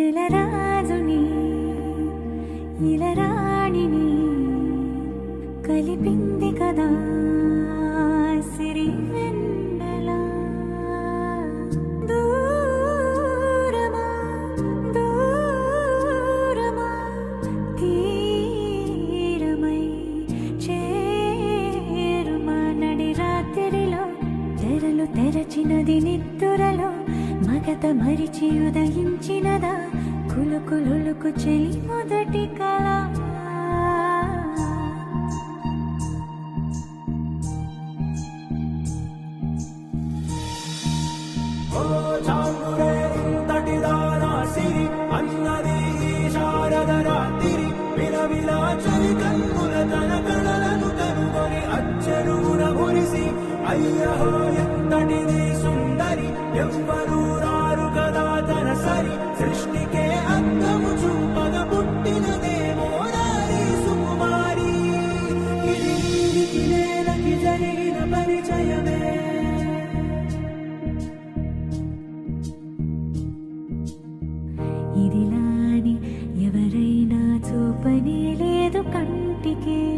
నెలరాజుని ఇలరాణిని కలిపింది కదా సిరి దూరమా దూరమా తీరమై తెరచినది నిద్దురలో మగత మరిచి ఉదయించినదా కులుకులుకు చెలి మొదటి కళ. అన్నది ఈ శారద చలి కన్నుల తన కళలను కనుగొని మురిసి అయ్యహో ఎంతటిది సుందరి ఎవ్వరు నీలాని ఎవరైనా చూపనే లేదు కంటికే.